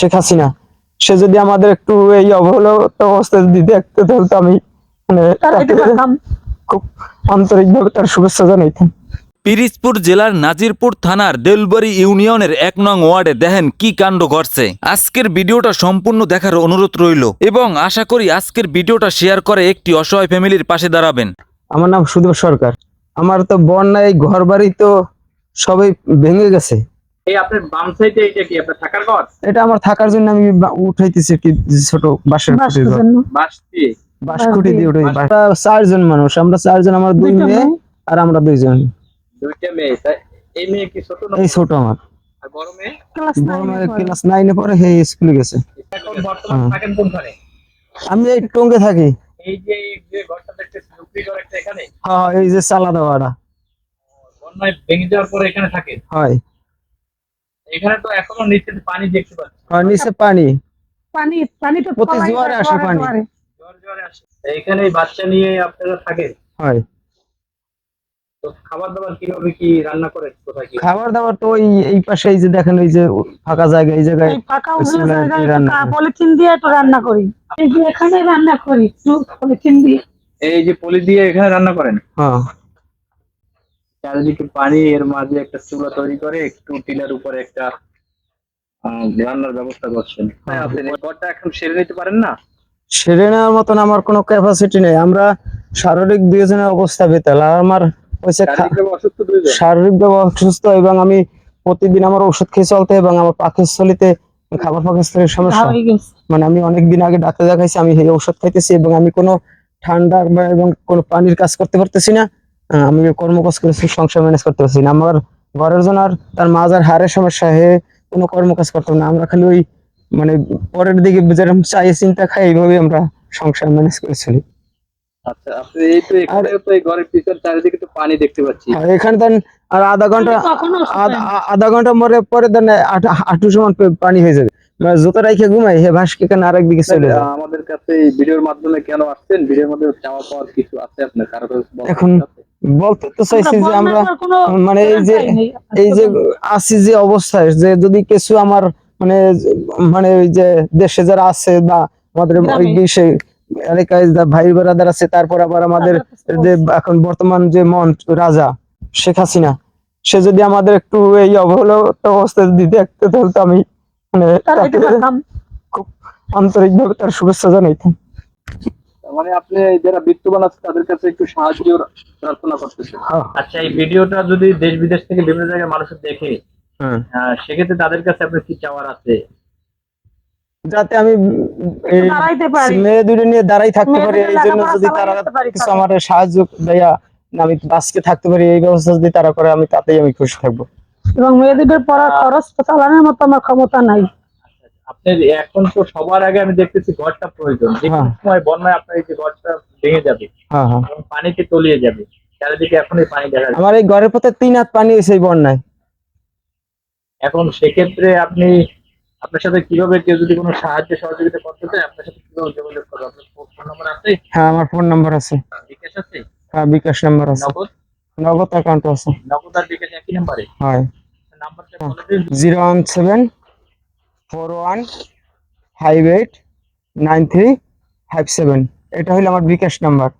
শেখ হাসিনা। সে যদি আমাদের একটু এই অবহেলিত অবস্থা যদি দেখতে তাহলে তো আমি মানে খুব আন্তরিকভাবে তার শুভেচ্ছা জানাইতাম। পিরিজপুর জেলার নাজিরপুর থানার দেলবাড়ি ইউনিয়নের এক নং ওয়ার্ডে দেখেন কি কাণ্ড ঘটছে। আজকের ভিডিওটা সম্পূর্ণ দেখার অনুরোধ রইল এবং আশা করি আজকের ভিডিওটা শেয়ার করে একটি অসহায় ফ্যামিলির পাশে দাঁড়াবেন। আমার নাম সুদেব সরকার। আমার তো বন্যায় ঘর বাড়ি তো সবাই ভেঙে গেছে। এই আপনার বাম সাইডে এটা কি আপনার থাকার ঘর? এটা আমার থাকার জন্য আমি উঠাইতেছি কি ছোট বাঁশের খুঁটির ঘর। বাস দিয়ে? বাঁশ খুঁটি দিয়ে উঠে আমরা চারজন মানুষ আমরা চারজন আমার দুই মেয়ে আর আমরা দুইজন। দুইটা মেয়ে। এই মেয়ে কি ছোট না এই ছোট আমার। আর বড় মেয়ে? বড় মেয়ে ক্লাস নাইনে পরে হে স্কুলে গেছে। এখন বর্তমানে হ্যাঁ। থাকেন কোনখানে আমি এই টঙ্গে থাকি। এই যে যে ঘরটা দেখতেছি লুকরি ঘর একটা এখানে? হ্যাঁ এই যে চালা দেওয়াটা। বন্যায় ভেঙে যাওয়ার পরে এখানে থাকে হয়। এখানে তো এখনও নিচে পানি দেখতে পাচ্ছি। হয় নিচে পানি। পানি পানি তো প্রতি জোয়ারে আসে পানি। জোয়ারে। আসে। এখানে বাচ্চা নিয়ে আপনারা থাকেন? হয়। তো খাবার দাবার কীভাবে কি রান্না করে কোথায় কি? খাবার দাবার তো ওই এই পাশে এই যে দেখেন এই যে ফাঁকা জায়গা এই জায়গায় ফাঁকা জায়গায় রান্না করি। পলিথিন দিয়ে তো রান্না করি। এই যে এখানে রান্না করি একটু পলিথিন দিয়ে। এই যে পলি দিয়ে এখানে রান্না করেন? হ্যাঁ। চারিদিকে পানি এর মাঝে একটা চুলা তৈরি করে একটু টিলার উপরে একটা রান্নার ব্যবস্থা করছেন। হ্যাঁ, আপনি ঘরটা এখন সেরে নিতে পারেন না? সেরে নেওয়ার মতন আমার কোনো ক্যাপাসিটি নেই। আমরা শারীরিক দুজনের অবস্থা বেতাল। আর আমার হয়েছে শারীরিকভাবে অসুস্থ এবং আমি প্রতিদিন আমার ওষুধ খেয়ে চলতে এবং আমার পাকস্থলিতে খাবার পাকস্থলীর সমস্যা। মানে আমি অনেকদিন আগে ডাক্তার দেখাইছি আমি এই ওষুধ খাইতেছি এবং আমি কোনো ঠান্ডা বা এবং কোনো পানির কাজ করতে পারতেছি না। আমি কর্মকাজ করেছি সংসার ম্যানেজ করতে পারছি না। আমার ঘরের জন্য আর তার মাজার হাড়ের সমস্যা হে কোনো কর্মকাজ করতাম না। আমরা খালি ওই মানে পরের দিকে যেরকম চাই চিন্তা খাই এইভাবে আমরা সংসার ম্যানেজ করেছিলি আচ্ছা আপনি এই তো এখানে তো এই ঘরের পিছন চারিদিকে তো পানি দেখতে পাচ্ছি। আর এখানে দেন আর আধা ঘণ্টা আধা- আধা ঘণ্টা মরে পরে দেন আট- সমান পানি হয়ে যাবে। মানে জুতো রাইখে ঘুমাই হে ভাসকে কেন আরেক দিকে চলে যায়। আমাদের কাছে এই ভিডিওর মাধ্যমে কেন আসছেন? ভিডিওর মধ্যে চাওয়া পাওয়ার কিছু আছে আপনার? কারও এখন কিছু আছে? বলতে তো চাইছি যে আমরা মানে এই যে এই যে আছি যে অবস্থায় যে যদি কিছু আমার মানে মানে ওই যে দেশে যারা আছে বা আমাদের ওই। দেশে এলাকায় ভাই বেড়াদার আছে তারপর আবার আমাদের যে এখন বর্তমান যে মন রাজা শেখ হাসিনা সে যদি আমাদের একটু এই অবহেলিত অবস্থা যদি দেখতে তাহলে তো আমি মানে খুব আন্তরিকভাবে তার শুভেচ্ছা জানাইতাম। মানে আপনি যারা বিত্তবান আছে তাদের কাছে একটু সাহায্য প্রার্থনা করতেছেন হ্যাঁ। আচ্ছা এই ভিডিওটা যদি দেশ বিদেশ থেকে বিভিন্ন জায়গায় মানুষ দেখে হ্যাঁ সেক্ষেত্রে তাদের কাছে আপনার কি চাওয়ার আছে? যাতে আমি এই দাঁড়াইতে পারি। মেয়ে দুটো নিয়ে দাঁড়াই থাকতে পারি এই জন্য যদি তারা কিছু আমার সাহায্য দেয়া আমি বাঁচকে থাকতে পারি এই ব্যবস্থা যদি তারা করে আমি তাতেই আমি খুশি থাকব। এবং মেয়েদের পড়ার খরচ চালানোর মতো আমার ক্ষমতা নাই। আপনার এখন তো সবার আগে আমি দেখতেছি ঘরটা প্রয়োজন। যে হ্যাঁ। সময় বন্যায় আপনার এই যে ঘরটা ভেঙে যাবে হ্যাঁ হ্যাঁ। পানিতে তলিয়ে যাবে। চারিদিকে এখনই পানি দেখা আমার এই ঘরের পথে তিন হাত পানি এই বন্যায়। এখন সেক্ষেত্রে আপনি আপনার সাথে কীভাবে কেউ যদি কোনো সাহায্য সহযোগিতা করতে চায় আপনার সাথে কীভাবে যোগাযোগ করবে? আপনার ফোন নম্বর আছে? হ্যাঁ আমার ফোন নম্বর আছে। বিকাশ আছে? হ্যাঁ বিকাশ নাম্বার আছে। নগদ? নগদ অ্যাকাউন্ট আছে। নগদ আর বিকাশ একই নাম্বারে হয়। নাম্বারটা বলে দিন। Zero one seven four one five eight nine three five seven. এটা হলো আমার বিকাশ নাম্বার।